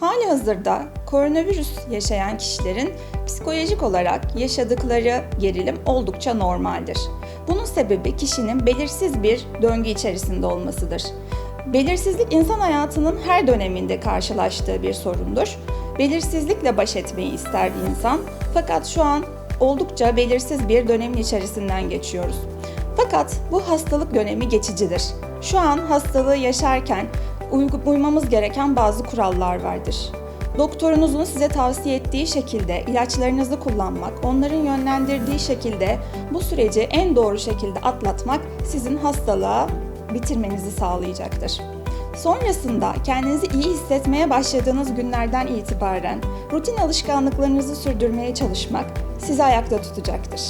Hali hazırda koronavirüs yaşayan kişilerin psikolojik olarak yaşadıkları gerilim oldukça normaldir. Bunun sebebi kişinin belirsiz bir döngü içerisinde olmasıdır. Belirsizlik insan hayatının her döneminde karşılaştığı bir sorundur. Belirsizlikle baş etmeyi ister insan fakat şu an oldukça belirsiz bir dönemin içerisinden geçiyoruz. Fakat bu hastalık dönemi geçicidir. Şu an hastalığı yaşarken uymamız gereken bazı kurallar vardır. Doktorunuzun size tavsiye ettiği şekilde ilaçlarınızı kullanmak, onların yönlendirdiği şekilde bu süreci en doğru şekilde atlatmak sizin hastalığa bitirmenizi sağlayacaktır. Sonrasında kendinizi iyi hissetmeye başladığınız günlerden itibaren rutin alışkanlıklarınızı sürdürmeye çalışmak sizi ayakta tutacaktır.